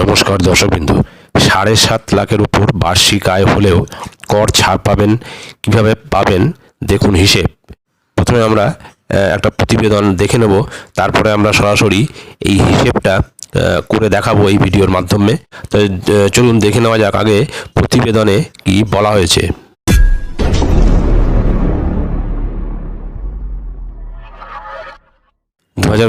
নমস্কার দর্শকবিন্দু। সাড়ে সাত লাখের উপর বার্ষিক আয় হলেও কর ছাড় পাবেন, কীভাবে পাবেন, দেখুন হিসেব। প্রথমে আমরা একটা প্রতিবেদন দেখে নেব, তারপরে আমরা সরাসরি এই হিসেবটা করে দেখাবো এই ভিডিওর মাধ্যমে। তো চলুন দেখে নেওয়া যাক আগে প্রতিবেদনে কি বলা হয়েছে।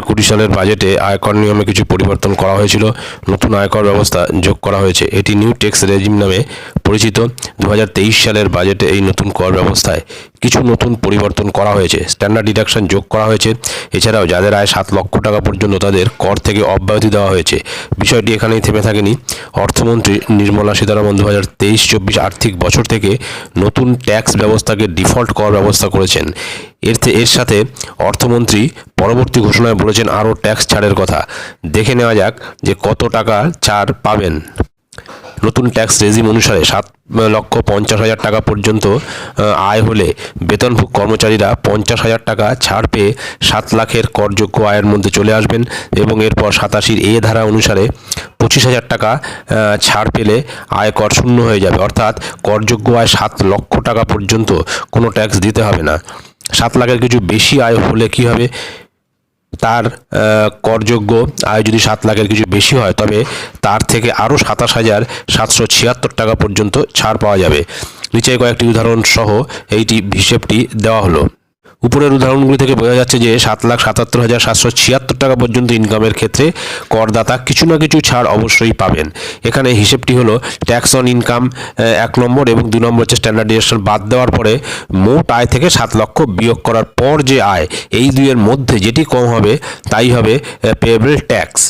কুড়ি সালের বাজেটে আয়কর নিয়মে কিছু পরিবর্তন করা হয়েছিল। নতুন আয়কর ব্যবস্থা যোগ করা হয়েছে। এটি নিউ ট্যাক্স রেজিম নামে পরিচিত। দু হাজার তেইশ সালের বাজেটে এই নতুন কর ব্যবস্থায় কিছু নতুন পরিবর্তন করা হয়েছে। স্ট্যান্ডার্ড ডিডাকশন যোগ করা হয়েছে। এছাড়াও যাদের আয় সাত লক্ষ টাকা পর্যন্ত তাদের কর থেকে অব্যাহতি দেওয়া হয়েছে। বিষয়টি এখানেই থেমে থাকেনি। অর্থমন্ত্রী নির্মলা সীতারামন দু হাজার তেইশ চব্বিশ আর্থিক বছর থেকে নতুন ট্যাক্স ব্যবস্থাকে ডিফল্ট কর ব্যবস্থা করেছেন। এর এর সাথে অর্থমন্ত্রী পরবর্তী ঘোষণায় বলেছেন আরও ট্যাক্স ছাড়ের কথা। দেখে নেওয়া যাক যে কত টাকা ছাড় পাবেন। নতুন ট্যাক্স রেজিম অনুসারে সাত লক্ষ পঞ্চাশ হাজার টাকা পর্যন্ত আয় হলে বেতনভোগ কর্মচারীরা পঞ্চাশ হাজার টাকা ছাড় পেয়ে সাত লাখের করযোগ্য আয়ের মধ্যে চলে আসবেন এবং এরপর সাতাশির এ ধারা অনুসারে পঁচিশ হাজার টাকা ছাড় পেলে আয় কর শূন্য হয়ে যাবে। অর্থাৎ করযোগ্য আয় সাত লক্ষ টাকা পর্যন্ত কোনো ট্যাক্স দিতে হবে না। সাত লাখের কিছু বেশি আয় হলে কি হবে? তার করযোগ্য আয় যদি সাত লাখের কিছু বেশি হয়, তবে তার থেকে আরও সাতাশ হাজার সাতশো ছিয়াত্তর টাকা পর্যন্ত ছাড় পাওয়া যাবে। নিচে কয়েকটি উদাহরণ সহ এইটি হিসেবটি দেওয়া হলো। উপরের উদাহরণগুলি থেকে বোঝা যাচ্ছে যে সাত লাখ সাতাত্তর হাজার সাতশো ছিয়াত্তর টাকা পর্যন্ত ইনকামের ক্ষেত্রে করদাতা কিছু না কিছু ছাড় অবশ্যই পাবেন। এখানে হিসেবটি হলো ট্যাক্স অন ইনকাম এক নম্বর এবং দু নম্বর হচ্ছে স্ট্যান্ডার্ড বাদ দেওয়ার পরে মোট আয় থেকে সাত লক্ষ বিয়োগ করার পর যে আয়, এই দুইয়ের মধ্যে যেটি কম হবে তাই হবে পেয়েবল ট্যাক্স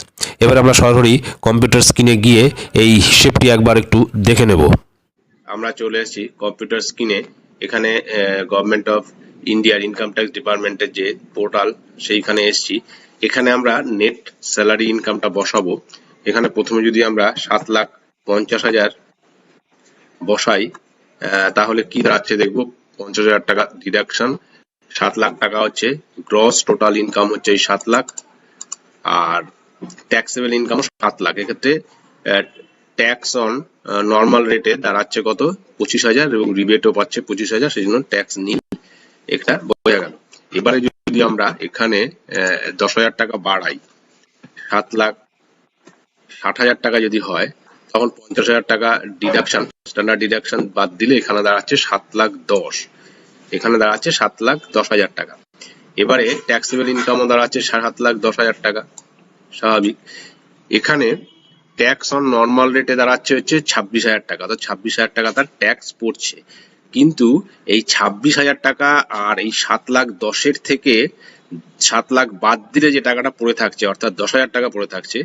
এবার আমরা সরাসরি কম্পিউটার স্ক্রিনে গিয়ে এই হিসেবটি একবার একটু দেখে নেব। আমরা চলে এসেছি কম্পিউটার স্ক্রিনে এখানে গভর্নমেন্ট অফ ইন্ডিয়ার ইনকাম ট্যাক্স ডিপার্টমেন্টের যে পোর্টাল সেইখানে এসেছি। এখানে আমরা নেট স্যালারি ইনকামটা বসাবো। এখানে প্রথমে যদি আমরা সাত লাখ পঞ্চাশ হাজার বসাই তাহলে কি দাঁড়াচ্ছে দেখব? পঞ্চাশ হাজার টাকা ডিডাকশন সাত লাখ টাকা হচ্ছে গ্রস টোটাল ইনকাম হচ্ছে এই সাত লাখ, আর ট্যাক্সেবল ইনকাম সাত লাখ। এক্ষেত্রে ট্যাক্স অন নর্মাল রেটে দাঁড়াচ্ছে কত? পঁচিশ হাজার এবং রিবেটও পাচ্ছে পঁচিশ হাজার, সেই জন্য ট্যাক্স নিই এটা বোঝা গেল। এবারে যদি আমরা এখানে দশ হাজার টাকা বাড়াই, সাত লাখ ষাট হাজার টাকা যদি হয়, তখন পঞ্চাশ হাজার টাকা ডিডাকশন স্ট্যান্ডার্ড ডিডাকশন বাদ দিলে এখানে দাঁড়াচ্ছে সাত লাখ দশ। এখানে দাঁড়াচ্ছে সাত লাখ দশ হাজার টাকা। এবারে ট্যাক্সেবল ইনকামও দাঁড়াচ্ছে সাত লাখ দশ হাজার টাকা। স্বাভাবিক। এখানে ট্যাক্স অন নর্মাল রেটে দাঁড়াচ্ছে হচ্ছে ছাব্বিশ হাজার টাকা। তো ছাব্বিশ হাজার টাকা তার ট্যাক্স পড়ছে। কিন্তু এই ছাব্বিশ হাজার টাকা আর এই সাত লাখ দশের থেকে সাত লাখ বাদ দিলে যে টাকাটা পড়ে থাকছে, অর্থাৎ দশ হাজার টাকা পড়ে থাকছে,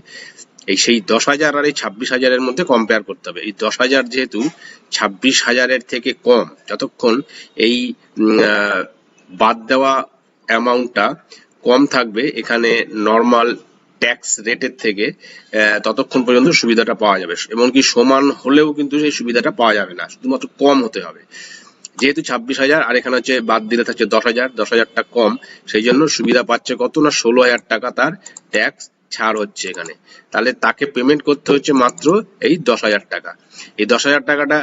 এই সেই দশ হাজার আর এই ছাব্বিশ হাজারের মধ্যে কম্পেয়ার করতে হবে। এই দশ হাজার যেহেতু ছাব্বিশ হাজারের থেকে কম, যতক্ষণ এই বাদ দেওয়া অ্যামাউন্টটা কম থাকবে, এখানে নর্মাল ট্যাক্স রেটের থেকে ততক্ষণ পর্যন্ত সুবিধাটা পাওয়া যাবে। এমনকি সমান হলেও কিন্তু সেই সুবিধাটা পাওয়া যাবে না। শুধুমাত্র কম হতে হবে। যেহেতু ছাব্বিশ হাজার, আর এখানে হচ্ছে বাদ দিলে থাকছে দশ হাজার, দশ হাজারটা কম, সেই জন্য সুবিধা পাচ্ছে কত না, ষোলো হাজার টাকা তার ট্যাক্স ছাড় হচ্ছে এখানে। তাহলে তাকে পেমেন্ট করতে হচ্ছে মাত্র এই দশ হাজার টাকা। এই দশ হাজার টাকাটা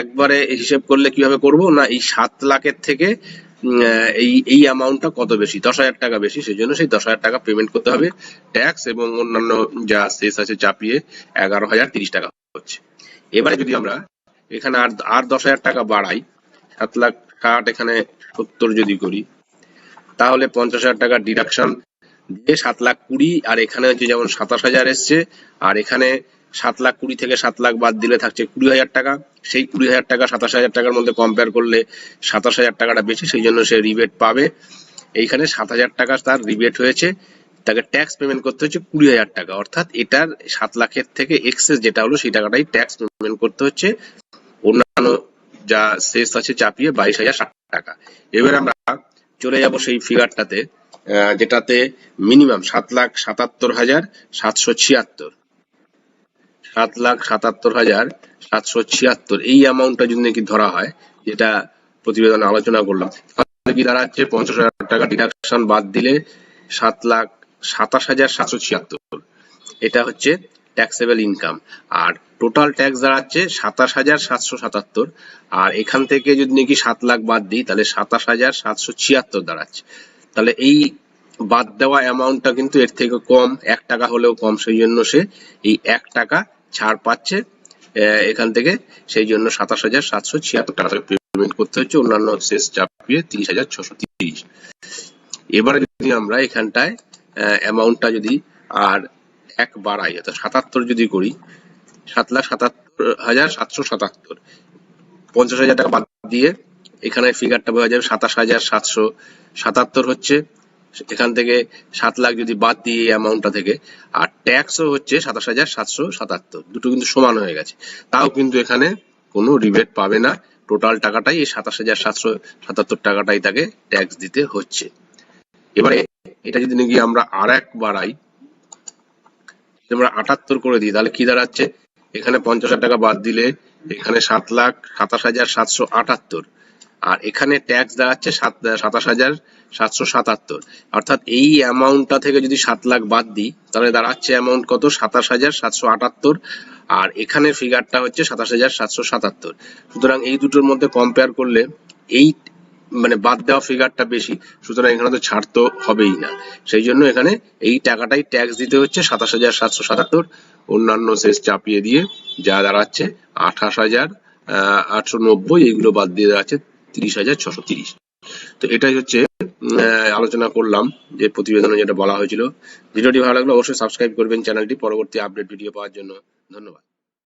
একবারে হিসেব করলে কীভাবে করব? না, এই সাত লাখের থেকে এই এই অ্যামাউন্টটা কত বেশি? দশ হাজার টাকা বেশি সেই জন্য সেই দশ হাজার টাকা পেমেন্ট করতে হবে। ট্যাক্স এবং অন্যান্য যা শেষ আছে চাপিয়ে এগারো হাজার তিরিশ টাকা হচ্ছে। এবারে যদি আমরা এখানে আর আর দশ হাজার টাকা বাড়াই, সাত লাখ ষাট এখানে সত্তর যদি করি, তাহলে পঞ্চাশ হাজার টাকা ডিডাকশন দিয়ে সাত লাখ কুড়ি, আর এখানে হচ্ছে যেমন সাতাশ হাজার এসছে, আর এখানে সাত লাখ কুড়ি থেকে সাত লাখ বাদ দিলে থাকছে কুড়ি হাজার টাকা। সেই কুড়ি হাজার টাকা সাতাশ হাজার টাকার মধ্যে কম্পেয়ার করলে সাতাশ হাজার টাকাটা বেশি, সেই জন্য সে রিবেট পাবে। এইখানে সাত হাজার টাকা তার রিবেট হয়েছে। তাকে ট্যাক্স পেমেন্ট করতে হচ্ছে কুড়ি হাজার টাকা। অর্থাৎ এটার সাত লাখের থেকে এক্সেস যেটা হলো, সেই টাকাটাই ট্যাক্স পেমেন্ট করতে হচ্ছে। অন্যান্য যা শেষ আছে চাপিয়ে বাইশ হাজার ষাট টাকা। এবার আমরা চলে যাব সেই ফিগারটাতে যেটাতে মিনিমাম সাত লাখ সাতাত্তর হাজার সাতশো ছিয়াত্তর। সাত লাখ সাতাত্তর হাজার সাতশো ছিয়াত্তর। এই অ্যামাউন্টটা যদি নাকি ধরা হয়, যেটা প্রতিবেদনে আলোচনা করলাম, তাহলে কি দাঁড়াচ্ছে? পঞ্চাশ হাজার টাকা ডিডাকশন বাদ দিলে সাত লাখ সাতাশ হাজার সাতশো ছিয়াত্তর। এটা হচ্ছে ট্যাক্সেবল ইনকাম আর টোটাল ট্যাক্স দাঁড়াচ্ছে সাতাশ হাজার সাতশো সাতাত্তর। আর এখান থেকে যদি নাকি সাত লাখ বাদ দিই, তাহলে সাতাশ হাজার সাতশো ছিয়াত্তর দাঁড়াচ্ছে। তাহলে এই বাদ দেওয়া অ্যামাউন্টটা কিন্তু এর থেকে কম, এক টাকা হলেও কম। সেই জন্য সে এই এক টাকা ছাড় পাচ্ছে এখান থেকে সেই জন্য সাতাশ হাজার সাতশো ছিয়াত্তর টাকা পেমেন্ট করতে হচ্ছে। অন্যান্য শেষ চাপিয়ে তিরিশ হাজার ছশো তিরিশ। এবারে যদি আমরা এখানটায় অ্যামাউন্টটা যদি আর এক বাড়াই, অর্থাৎ সাতাত্তর যদি করি, সাত লাখ সাতাত্তর হাজার সাতশো সাতাত্তর। পঞ্চাশ হাজার টাকা বাদ দিয়ে এখানে ফিগারটা বোঝা যাবে সাতাশ হাজার সাতশো সাতাত্তর হচ্ছে। এখান থেকে সাত লাখ যদি বাদ দিই এই অ্যামাউন্টটা থেকে, আর ট্যাক্সও হচ্ছে সাতাশ হাজার সাতশো সাতাত্তর। দুটো কিন্তু সমান হয়ে গেছে। তাও কিন্তু এখানে কোনো রিবেট পাবে না। টোটাল টাকাটাই এই সাতাশ হাজার সাতশো সাতাত্তর টাকাটাই তাকে ট্যাক্স দিতে হচ্ছে। এবারে এটা যদি নাকি আমরা আর এক বাড়াই আমরা আটাত্তর করে দিই, তাহলে কি দাঁড়াচ্ছে? এখানে পঞ্চাশ টাকা বাদ দিলে এখানে সাত লাখ সাতাশ হাজার সাতশো আটাত্তর। আর এখানে ট্যাক্স দাঁড়াচ্ছে সাত, সাতাশ হাজার সাতশো সাতাত্তর। অর্থাৎ এই অ্যামাউন্টটা থেকে যদি সাত লাখ বাদ দিই, তাহলে দাঁড়াচ্ছে অ্যামাউন্ট কত? সাতাশ হাজার সাতশো আটাত্তর। আর এখানে ফিগারটা হচ্ছে সাতাশ হাজার সাতশো সাতাত্তর। সুতরাং এই দুটোর মধ্যে কম্পেয়ার করলে এই মানে বাদ দেওয়া ফিগারটা বেশি, সুতরাং এখানে তো ছাড় তো হবেই না। সেই জন্য এখানে এই টাকাটাই ট্যাক্স দিতে হচ্ছে সাতাশ হাজার সাতশো সাতাত্তর। অন্যান্য শেষ চাপিয়ে দিয়ে যা দাঁড়াচ্ছে আঠাশ হাজার আটশো নব্বই, এইগুলো বাদ দিয়ে দাঁড়াচ্ছে তিরিশ হাজার ছশো তিরিশ। তো এটাই হচ্ছে আলোচনা করলাম, যে প্রতিবেদনে যেটা বলা হয়েছিল। ভিডিওটি ভালো লাগলে অবশ্যই সাবস্ক্রাইব করবেন চ্যানেলটি। পরবর্তী আপডেট ভিডিও পাওয়ার জন্য ধন্যবাদ।